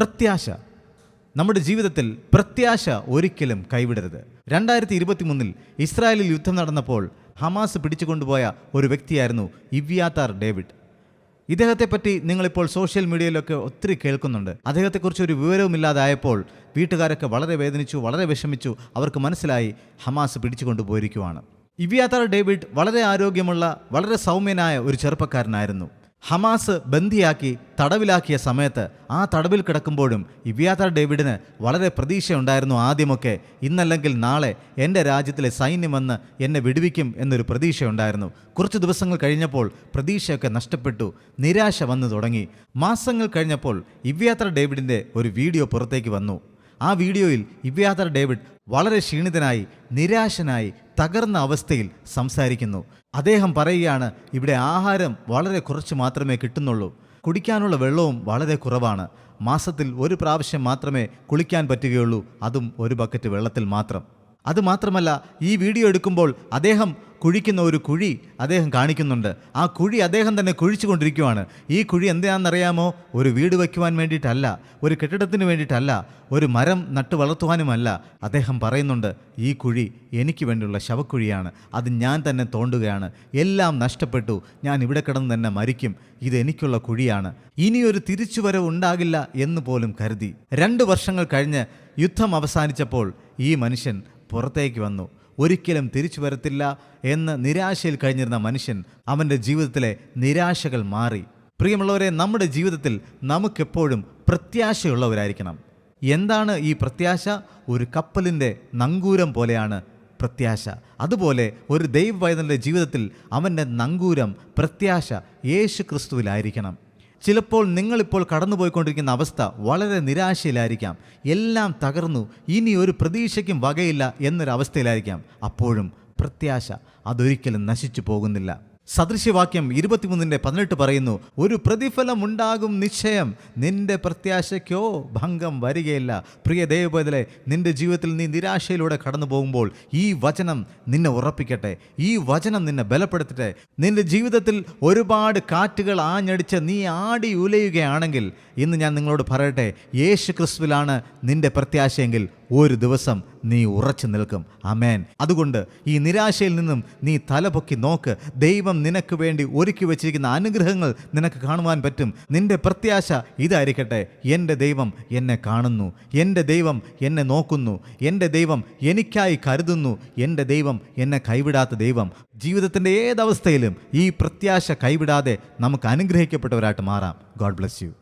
പ്രത്യാശ. നമ്മുടെ ജീവിതത്തിൽ പ്രത്യാശ ഒരിക്കലും കൈവിടരുത്. രണ്ടായിരത്തി ഇരുപത്തി മൂന്നിൽ ഇസ്രായേലിൽ യുദ്ധം നടന്നപ്പോൾ ഹമാസ് പിടിച്ചുകൊണ്ടുപോയ ഒരു വ്യക്തിയായിരുന്നു ഇവ്യാത്താർ ഡേവിഡ്. ഇദ്ദേഹത്തെപ്പറ്റി നിങ്ങളിപ്പോൾ സോഷ്യൽ മീഡിയയിലൊക്കെ ഒത്തിരി കേൾക്കുന്നുണ്ട്. അദ്ദേഹത്തെക്കുറിച്ച് ഒരു വിവരവുമില്ലാതായപ്പോൾ വീട്ടുകാരൊക്കെ വളരെ വേദനിച്ചു വളരെ വിഷമിച്ചു. അവർക്ക് മനസ്സിലായി ഹമാസ് പിടിച്ചുകൊണ്ടുപോയിരിക്കുവാണ്. ഇവിയാത്താർ ഡേവിഡ് വളരെ ആരോഗ്യമുള്ള വളരെ സൗമ്യനായ ഒരു ചെറുപ്പക്കാരനായിരുന്നു. ഹമാസ് ബന്ദിയാക്കി തടവിലാക്കിയ സമയത്ത് ആ തടവിൽ കിടക്കുമ്പോഴും ഇവ്യാത ഡേവിഡിന് വളരെ പ്രതീക്ഷയുണ്ടായിരുന്നു ആദ്യമൊക്കെ. ഇന്നല്ലെങ്കിൽ നാളെ എന്റെ രാജ്യത്തിലെ സൈന്യം വന്ന് എന്നെ വിടുവിക്കും എന്നൊരു പ്രതീക്ഷയുണ്ടായിരുന്നു. കുറച്ച് ദിവസങ്ങൾ കഴിഞ്ഞപ്പോൾ പ്രതീക്ഷയൊക്കെ നഷ്ടപ്പെട്ടു. നിരാശ വന്നു തുടങ്ങി. മാസങ്ങൾ കഴിഞ്ഞപ്പോൾ ഇവ്യാത്ര ഡേവിഡിന്റെ ഒരു വീഡിയോ പുറത്തേക്ക് വന്നു. ആ വീഡിയോയിൽ ഇവ്യാത്ര ഡേവിഡ് വളരെ ക്ഷീണിതനായി നിരാശനായി തകർന്ന അവസ്ഥയിൽ സംസാരിക്കുന്നു. അദ്ദേഹം പറയുകയാണ് ഇവിടെ ആഹാരം വളരെ കുറച്ച് മാത്രമേ കിട്ടുന്നുള്ളൂ. കുടിക്കാനുള്ള വെള്ളവും വളരെ കുറവാണ്. മാസത്തിൽ ഒരു പ്രാവശ്യം മാത്രമേ കുളിക്കാൻ പറ്റുകയുള്ളൂ. അതും ഒരു ബക്കറ്റ് വെള്ളത്തിൽ മാത്രം. അതുമാത്രമല്ല ഈ വീഡിയോ എടുക്കുമ്പോൾ അദ്ദേഹം കുഴിക്കുന്ന ഒരു കുഴി അദ്ദേഹം കാണിക്കുന്നുണ്ട്. ആ കുഴി അദ്ദേഹം തന്നെ കുഴിച്ചു കൊണ്ടിരിക്കുവാണ് ഈ കുഴി എന്താണെന്നറിയാമോ ഒരു വീട് വയ്ക്കുവാൻ വേണ്ടിയിട്ടല്ല ഒരു കെട്ടിടത്തിന് വേണ്ടിയിട്ടല്ല ഒരു മരം നട്ടു വളർത്തുവാനുമല്ല. അദ്ദേഹം പറയുന്നുണ്ട് ഈ കുഴി എനിക്ക് വേണ്ടിയുള്ള ശവക്കുഴിയാണ്. അത് ഞാൻ തന്നെ തോണ്ടുകയാണ്. എല്ലാം നഷ്ടപ്പെട്ടു. ഞാൻ ഇവിടെ കിടന്ന് തന്നെ മരിക്കും. ഇത് എനിക്കുള്ള കുഴിയാണ്. ഇനിയൊരു തിരിച്ചുവരവ് ഉണ്ടാകില്ല എന്ന് പോലും കരുതി. രണ്ട് വർഷങ്ങൾ കഴിഞ്ഞ് യുദ്ധം അവസാനിച്ചപ്പോൾ ഈ മനുഷ്യൻ പുറത്തേക്ക് വന്നു. ഒരിക്കലും തിരിച്ചു വരത്തില്ല എന്ന് നിരാശയിൽ കഴിഞ്ഞിരുന്ന മനുഷ്യൻ അവന്റെ ജീവിതത്തിലെ നിരാശകൾ മാറി. പ്രിയമുള്ളവരെ നമ്മുടെ ജീവിതത്തിൽ നമുക്കെപ്പോഴും പ്രത്യാശയുള്ളവരായിരിക്കണം. എന്താണ് ഈ പ്രത്യാശ? ഒരു കപ്പലിന്റെ നങ്കൂരം പോലെയാണ് പ്രത്യാശ. അതുപോലെ ഒരു ദൈവ ജീവിതത്തിൽ അവന്റെ നങ്കൂരം പ്രത്യാശ യേശു ക്രിസ്തുവിലായിരിക്കണം ചിലപ്പോൾ നിങ്ങളിപ്പോൾ കടന്നുപോയിക്കൊണ്ടിരിക്കുന്ന അവസ്ഥ വളരെ നിരാശയിലായിരിക്കാം. എല്ലാം തകർന്നു. ഇനി ഒരു പ്രതീക്ഷയ്ക്കും വകയില്ല എന്നൊരവസ്ഥയിലായിരിക്കാം. അപ്പോഴും പ്രത്യാശ അതൊരിക്കലും നശിച്ചു പോകുന്നില്ല. സദൃശ്യവാക്യം ഇരുപത്തിമൂന്നിന്റെ പതിനെട്ട് പറയുന്നു ഒരു പ്രതിഫലം ഉണ്ടാകും നിശ്ചയം. നിന്റെ പ്രത്യാശയ്ക്കോ ഭംഗം വരികയില്ല. പ്രിയ ദൈവബദലെ നിന്റെ ജീവിതത്തിൽ നീ നിരാശയിലൂടെ കടന്നു പോകുമ്പോൾ ഈ വചനം നിന്നെ ഉറപ്പിക്കട്ടെ. ഈ വചനം നിന്നെ ബലപ്പെടുത്തട്ടെ. നിന്റെ ജീവിതത്തിൽ ഒരുപാട് കാറ്റുകൾ ആഞ്ഞടിച്ച് നീ ആടി ഉലയുകയാണെങ്കിൽ ഇന്ന് ഞാൻ നിങ്ങളോട് പറയട്ടെ യേശു ക്രിസ്തുവിലാണ് നിന്റെ പ്രത്യാശയെങ്കിൽ ഒരു ദിവസം നീ ഉറച്ചു നിൽക്കും. അമേൻ അതുകൊണ്ട് ഈ നിരാശയിൽ നിന്നും നീ തലപൊക്കി നോക്ക്. ദൈവം നിനക്ക് വേണ്ടി ഒരുക്കി വച്ചിരിക്കുന്ന അനുഗ്രഹങ്ങൾ നിനക്ക് കാണുവാൻ പറ്റും. നിന്റെ പ്രത്യാശ ഇതായിരിക്കട്ടെ. എന്റെ ദൈവം എന്നെ കാണുന്നു. എന്റെ ദൈവം എന്നെ നോക്കുന്നു. എന്റെ ദൈവം എനിക്കായി കരുതുന്നു. എന്റെ ദൈവം എന്നെ കൈവിടാത്ത ദൈവം. ജീവിതത്തിന്റെ ഏതവസ്ഥയിലും ഈ പ്രത്യാശ കൈവിടാതെ നമുക്ക് അനുഗ്രഹിക്കപ്പെട്ടവരായിട്ട് മാറാം. God bless you.